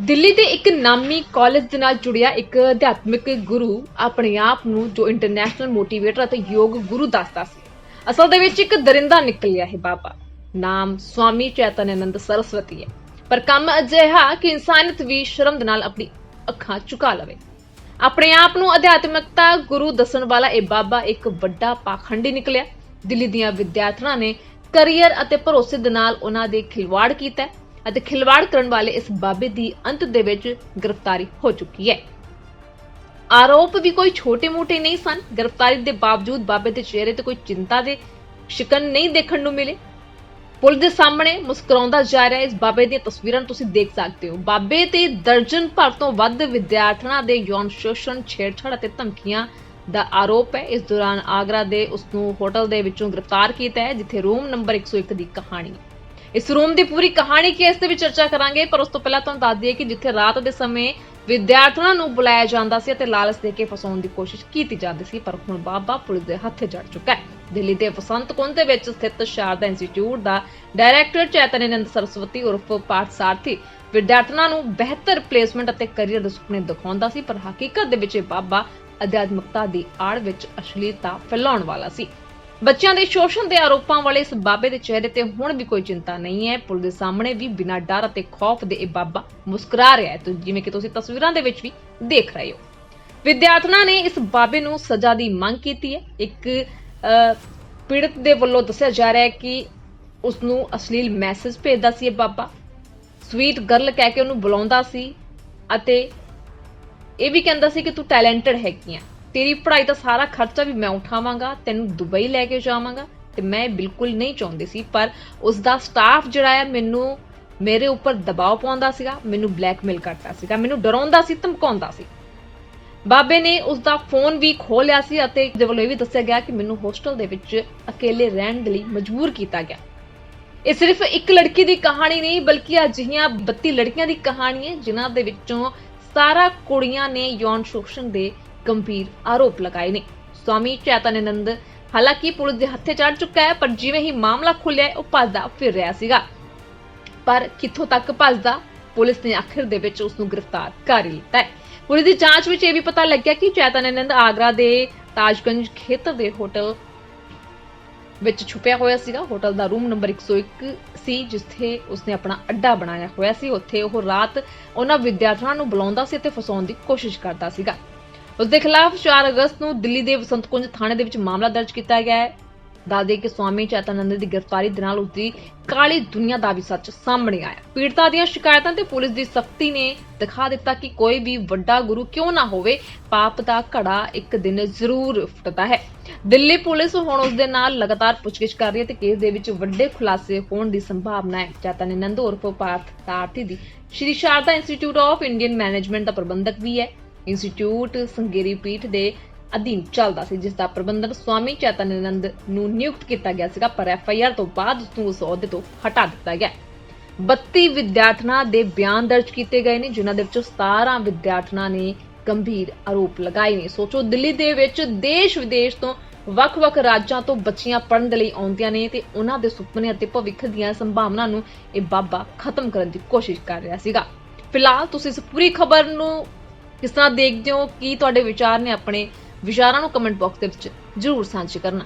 ਦਿੱਲੀ ਦੇ ਇੱਕ ਨਾਮੀ ਕਾਲਜ ਦੇ ਨਾਲ ਜੁੜਿਆ ਇੱਕ ਅਧਿਆਤਮਿਕ ਗੁਰੂ ਆਪਣੇ ਆਪ ਨੂੰ ਜੋ ਇੰਟਰਨੈਸ਼ਨਲ ਮੋਟੀਵੇਟਰ ਅਤੇ ਯੋਗ ਗੁਰੂ ਦੱਸਦਾ ਸੀ। ਅਸਲ ਦੇ ਵਿੱਚ ਇੱਕ ਦਰਿੰਦਾ ਨਿਕਲਿਆ ਹੈ ਬਾਬਾ। ਨਾਮ ਸਵਾਮੀ ਚੈਤਨਯਾਨੰਦ ਸਰਸਵਤੀ ਹੈ। ਪਰ ਕੰਮ ਅਜਿਹਾ ਕਿ ਇਨਸਾਨੀਅਤ ਵੀ ਸ਼ਰਮ ਦੇ ਨਾਲ ਆਪਣੀ ਅੱਖਾਂ ਝੁਕਾ ਲਵੇ। ਆਪਣੇ ਆਪ ਨੂੰ ਅਧਿਆਤਮਿਕਤਾ ਗੁਰੂ ਦੱਸਣ ਵਾਲਾ ਇਹ ਬਾਬਾ ਇੱਕ ਵੱਡਾ ਪਾਖੰਡੀ ਨਿਕਲਿਆ। ਦਿੱਲੀ ਦੀਆਂ ਵਿਦਿਆਰਥਣਾਂ ਨੇ ਕੈਰੀਅਰ ਅਤੇ ਭਰੋਸੇ ਦੇ ਨਾਲ ਉਹਨਾਂ ਦੇ ਖਿਲਵਾੜ ਕੀਤਾ ਅਤੇ ਖਿਲਵਾੜ ਕਰਨ ਵਾਲੇ ਇਸ ਬਾਬੇ ਦੀ ਅੰਤ ਦੇ ਵਿੱਚ ਗ੍ਰਿਫਤਾਰੀ ਹੋ ਚੁੱਕੀ ਹੈ। ਆਰੋਪ ਵੀ ਕੋਈ ਛੋਟੇ-ਮੋਟੇ ਨਹੀਂ ਸਨ। ਗ੍ਰਿਫਤਾਰੀ ਦੇ ਬਾਵਜੂਦ ਬਾਬੇ ਦੇ ਚਿਹਰੇ ਤੇ ਕੋਈ ਚਿੰਤਾ ਦੇ ਸ਼ਿਕਨ ਨਹੀਂ ਦੇਖਣ ਨੂੰ ਮਿਲੇ। ਪੁਲਿਸ ਦੇ ਸਾਹਮਣੇ ਮੁਸਕਰਾਉਂਦਾ ਜਾ ਰਿਹਾ ਇਸ ਬਾਬੇ ਦੀਆਂ ਤਸਵੀਰਾਂ ਤੁਸੀਂ ਦੇਖ ਸਕਦੇ ਹੋ। ਬਾਬੇ ਤੇ ਦਰਜਨ ਭਰ ਤੋਂ ਵੱਧ ਵਿਦਿਆਰਥਣਾਂ ਦੇ ਯੌਨ ਸ਼ੋਸ਼ਣ, ਛੇੜਛਾੜ ਅਤੇ ਧਮਕੀਆਂ ਦਾ ਆਰੋਪ ਹੈ। ਇਸ ਦੌਰਾਨ ਆਗਰਾ ਦੇ ਉਸ ਨੂੰ ਹੋਟਲ ਦੇ ਵਿੱਚੋਂ ਗ੍ਰਿਫਤਾਰ ਕੀਤਾ ਹੈ, ਜਿੱਥੇ ਰੂਮ ਨੰਬਰ 101 ਦੀ ਕਹਾਣੀ ਇਸ ਰੂਮ ਦੀ ਪੂਰੀ ਕਹਾਣੀ ਕੀ ਤੇ ਵੀ ਚਰਚਾ ਕਰਾਂਗੇ, ਪਰ ਉਸ ਤੋਂ ਪਹਿਲਾਂ ਤੁਹਾਨੂੰ ਦੱਸ ਦਈਏ ਕਿ ਜਿੱਥੇ ਰਾਤ ਦੇ ਸਮੇਂ ਵਿਦਿਆਰਥਣਾਂ ਨੂੰ ਬੁਲਾਇਆ ਜਾਂਦਾ ਸੀ ਅਤੇ ਲਾਲਚ ਦੇ ਕੇ ਫਸਾਉਣ ਦੀ ਕੋਸ਼ਿਸ਼ ਕੀਤੀ ਜਾਂਦੀ ਸੀ, ਪਰ ਹੁਣ ਬਾਬਾ ਪੁਲਿਸ ਦੇ ਹੱਥੇ ਜੜ ਚੁੱਕਾ ਹੈ। ਦਿੱਲੀ ਦੇ ਵਸੰਤ ਕੁੰਜ ਦੇ ਵਿੱਚ ਸਥਿਤ ਸ਼ਾਰਦਾ ਇੰਸਟੀਚਿਊਟ ਦਾ ਡਾਇਰੈਕਟਰ ਚੈਤਨਯਾਨੰਦ ਸਰਸਵਤੀ ਉਰਫ ਪਾਠ ਸਾਰਥੀ ਵਿਦਿਆਰਥਣਾਂ ਨੂੰ ਬਿਹਤਰ ਪਲੇਸਮੈਂਟ ਅਤੇ ਕੈਰੀਅਰ ਦੇ ਸੁਪਨੇ ਦਿਖਾਉਂਦਾ ਸੀ, ਪਰ ਹਕੀਕਤ ਦੇ ਵਿੱਚ ਇਹ ਬਾਬਾ ਅਧਿਆਤਮਕਤਾ ਦੀ ਆੜ ਵਿੱਚ ਅਸ਼ਲੀਲਤਾ ਫੈਲਾਉਣ ਵਾਲਾ ਸੀ। ਬੱਚਿਆਂ ਦੇ ਸ਼ੋਸ਼ਣ ਦੇ ਆਰੋਪਾਂ ਵਾਲੇ ਇਸ ਬਾਬੇ ਦੇ ਚਿਹਰੇ ਤੇ ਹੁਣ ਵੀ ਕੋਈ ਚਿੰਤਾ ਨਹੀਂ ਹੈ। ਪੁਲਿਸ ਦੇ ਸਾਹਮਣੇ ਵੀ ਬਿਨਾਂ ਡਰ ਅਤੇ ਖੌਫ ਦੇ ਇਹ ਬਾਬਾ ਮੁਸਕਰਾ ਰਿਹਾ ਹੈ। ਤੇ ਜਿਵੇਂ ਕਿ ਤੁਸੀਂ ਤਸਵੀਰਾਂ ਦੇ ਵਿੱਚ ਵੀ ਦੇਖ ਰਹੇ ਹੋ। ਵਿਦਿਆਰਥਣਾਂ ਨੇ ਇਸ ਬਾਬੇ ਨੂੰ ਸਜ਼ਾ ਦੀ ਮੰਗ ਕੀਤੀ ਹੈ। ਇੱਕ ਪੀੜਤ ਦੇ ਵੱਲੋਂ ਦੱਸਿਆ ਜਾ ਰਿਹਾ ਹੈ ਕਿ ਉਸ ਨੂੰ ਅਸ਼ਲੀਲ ਮੈਸੇਜ ਭੇਜਦਾ ਸੀ ਇਹ ਬਾਬਾ। ਸਵੀਟ ਗਰਲ ਕਹਿ ਕੇ ਉਹਨੂੰ ਬੁਲਾਉਂਦਾ ਸੀ ਅਤੇ ਇਹ ਵੀ ਕਹਿੰਦਾ ਸੀ ਕਿ ਤੂੰ ਟੈਲੈਂਟਡ ਹੈਗੀ ਆ। ਤੇਰੀ ਪੜ੍ਹਾਈ ਦਾ ਸਾਰਾ ਖਰਚਾ ਵੀ ਮੈਂ ਉਠਾਵਾਂਗਾ, ਤੈਨੂੰ ਦੁਬਈ ਲੈ ਕੇ ਜਾਵਾਂਗਾ ਤੇ ਮੈਂ ਬਿਲਕੁਲ ਨਹੀਂ ਚਾਹੁੰਦੀ ਸੀ, ਪਰ ਉਸ ਦਾ ਸਟਾਫ ਜਿਹੜਾ ਹੈ ਮੈਨੂੰ ਮੇਰੇ ਉੱਪਰ ਦਬਾਅ ਪਾਉਂਦਾ ਸੀਗਾ, ਮੈਨੂੰ ਬਲੈਕਮੇਲ ਕਰਦਾ ਸੀਗਾ, ਮੈਨੂੰ ਡਰਾਉਂਦਾ ਸੀ, ਧਮਕਾਉਂਦਾ ਸੀ। ਬਾਬੇ ਨੇ ਉਸ ਦਾ ਫੋਨ ਵੀ ਖੋਹ ਲਿਆ ਸੀ ਅਤੇ ਦੇ ਵੱਲੋਂ ਇਹ ਵੀ ਦੱਸਿਆ ਗਿਆ ਕਿ ਮੈਨੂੰ ਹੋਸਟਲ ਦੇ ਵਿੱਚ ਅਕੇਲੇ ਰਹਿਣ ਦੇ ਲਈ ਮਜਬੂਰ ਕੀਤਾ ਗਿਆ। ਇਹ ਸਿਰਫ ਇੱਕ ਲੜਕੀ ਦੀ ਕਹਾਣੀ ਨਹੀਂ, ਬਲਕਿ ਅਜਿਹੀਆਂ 32 ਲੜਕੀਆਂ ਦੀ ਕਹਾਣੀ ਹੈ, ਜਿਨ੍ਹਾਂ ਦੇ ਵਿੱਚੋਂ 17 ਕੁੜੀਆਂ ਨੇ ਯੌਨ ਸ਼ੋਸ਼ਣ ਦੇ ਗੰਭੀਰ ਆਰੋਪ ਲਗਾਏ ਨੇ। ਸਵਾਮੀ ਚੈਤਨਯਾਨੰਦ ਹਾਲਾਂਕਿ ਪੁਲਿਸ ਦੇ ਹੱਥੇ ਚੜ ਚੁੱਕਾ ਹੈ, ਪਰ ਜਿਵੇਂ ਹੀ ਮਾਮਲਾ ਖੁੱਲਿਆ ਉਹ ਭੱਜਦਾ ਫਿਰ ਰਿਹਾ ਸੀਗਾ। ਪਰ ਕਿੱਥੋਂ ਤੱਕ ਭੱਜਦਾ, ਪੁਲਿਸ ਨੇ ਆਖਿਰ ਦੇ ਵਿੱਚ ਉਸ ਨੂੰ ਗ੍ਰਿਫਤਾਰ ਕਰ ਲਿੱਤਾ ਹੈ। ਪੁਲਿਸ ਦੀ ਜਾਂਚ ਵਿੱਚ ਇਹ ਵੀ ਪਤਾ ਲੱਗਿਆ ਕਿ ਚੈਤਨਯਾਨੰਦ ਆਗਰਾ ਦੇ ਤਾਜਗੰਜ ਖੇਤਰ ਦੇ ਹੋਟਲ ਵਿੱਚ ਛੁਪਿਆ ਹੋਇਆ ਸੀਗਾ। ਹੋਟਲ ਦਾ ਰੂਮ ਨੰਬਰ 101 ਸੀ ਜਿੱਥੇ ਉਸਨੇ ਆਪਣਾ ਅੱਡਾ ਬਣਾਇਆ ਹੋਇਆ ਸੀ। ਉੱਥੇ ਉਹ ਰਾਤ ਉਹਨਾਂ ਵਿਦਿਆਰਥੀਆਂ ਨੂੰ ਬੁਲਾਉਂਦਾ ਸੀ ਤੇ ਫਸਾਉਣ ਦੀ ਕੋਸ਼ਿਸ਼ ਕਰਦਾ ਸੀਗਾ। ਉਸ ਦੇ ਖਿਲਾਫ 4 ਅਗਸਤ ਨੂੰ ਦਿੱਲੀ ਦੇ ਵਸੰਤ ਕੁੰਜ ਥਾਣੇ ਦੇ ਵਿੱਚ ਮਾਮਲਾ ਦਰਜ ਕੀਤਾ ਗਿਆ ਹੈ। ਦਾਦੇ ਕਿ ਸਵਾਮੀ ਚੈਤਨੰਦ ਦੀ ਗ੍ਰਿਫਤਾਰੀ ਦੇ ਨਾਲ ਉਸਦੀ ਕਾਲੀ ਦੁਨੀਆ ਦਾ ਵੀ ਸੱਚ ਸਾਹਮਣੇ ਆਇਆ। ਪੀੜਤਾ ਦੀਆਂ ਸ਼ਿਕਾਇਤਾਂ ਤੇ ਪੁਲਿਸ ਦੀ ਸਖਤੀ ਨੇ ਦਿਖਾ ਦਿੱਤਾ ਕਿ ਕੋਈ ਵੀ ਵੱਡਾ ਗੁਰੂ ਕਿਉਂ ਨਾ ਹੋਵੇ, ਪਾਪ ਦਾ ਘੜਾ ਇੱਕ ਦਿਨ ਜ਼ਰੂਰ ਫੁੱਟਦਾ ਹੈ। ਦਿੱਲੀ ਪੁਲਿਸ ਹੁਣ ਉਸ ਦੇ ਨਾਲ ਲਗਾਤਾਰ ਪੁੱਛਗਿੱਛ ਕਰ ਰਹੀ ਹੈ ਤੇ ਕੇਸ ਦੇ ਵਿੱਚ ਵੱਡੇ ਖੁਲਾਸੇ ਹੋਣ ਦੀ ਸੰਭਾਵਨਾ ਹੈ। ਚੈਤਨੰਦ ਉਰਫ ਪਾਰਥ ਸਾਰਥੀ ਦੀ Shri Sharda institute of Indian management ਦਾ ਪ੍ਰਬੰਧਕ ਵੀ ਹੈ। ਇੰਸਟੀਚਿਊਟ ਸੰਗੇਰੀ ਪੀਠ ਦੇ ਅਧੀਨ ਚੱਲਦਾ ਸੀ, ਜਿਸ ਦਾ ਪ੍ਰਬੰਧਕ ਸਵਾਮੀ ਚੈਤਨਯਾਨੰਦ ਨੂੰ ਨਿਯੁਕਤ ਕੀਤਾ ਗਿਆ ਸੀਗਾ, ਪਰ ਐਫ ਆਈ ਆਰ ਤੋਂ ਬਾਅਦ ਉਸ ਨੂੰ ਉਸ ਅਹੁਦੇ ਤੋਂ ਹਟਾ ਦਿੱਤਾ ਗਿਆ। 32 ਵਿਦਿਆਰਥਣਾਂ ਦੇ ਬਿਆਨ ਦਰਜ ਕੀਤੇ ਗਏ ਨੇ, ਜਿਨ੍ਹਾਂ ਦੇ ਵਿੱਚੋਂ 17 ਵਿਦਿਆਰਥਣਾਂ ਨੇ ਗੰਭੀਰ ਆਰੋਪ ਲਗਾਏ ਨੇ। ਸੋਚੋ, ਦਿੱਲੀ ਦੇ ਵਿੱਚ ਦੇਸ਼ ਵਿਦੇਸ਼ ਤੋਂ ਵੱਖ-ਵੱਖ ਰਾਜਾਂ ਤੋਂ ਬੱਚੀਆਂ ਪੜ੍ਹਨ ਦੇ ਲਈ ਆਉਂਦੀਆਂ ਨੇ ਤੇ ਉਹਨਾਂ ਦੇ ਸੁਪਨੇ ਅਤੇ ਭਵਿੱਖ ਦੀਆਂ ਸੰਭਾਵਨਾਵਾਂ ਨੂੰ ਇਹ ਬਾਬਾ ਖਤਮ ਕਰਨ ਦੀ ਕੋਸ਼ਿਸ਼ ਕਰ ਰਿਹਾ ਸੀਗਾ। ਫਿਲਹਾਲ ਤੁਸੀਂ ਇਸ ਪੂਰੀ ਖਬਰ ਨੂੰ ਕਿਸ ਤਰ੍ਹਾਂ ਦੇਖਦੇ ਹੋ? ਕੀ ਤੁਹਾਡੇ ਵਿਚਾਰ ਨੇ ਆਪਣੇ? ਵਿਚਾਰਾਂ ਨੂੰ ਕਮੈਂਟ ਬਾਕਸ ਦੇ ਵਿੱਚ ਜ਼ਰੂਰ ਸਾਂਝੇ ਕਰਨਾ।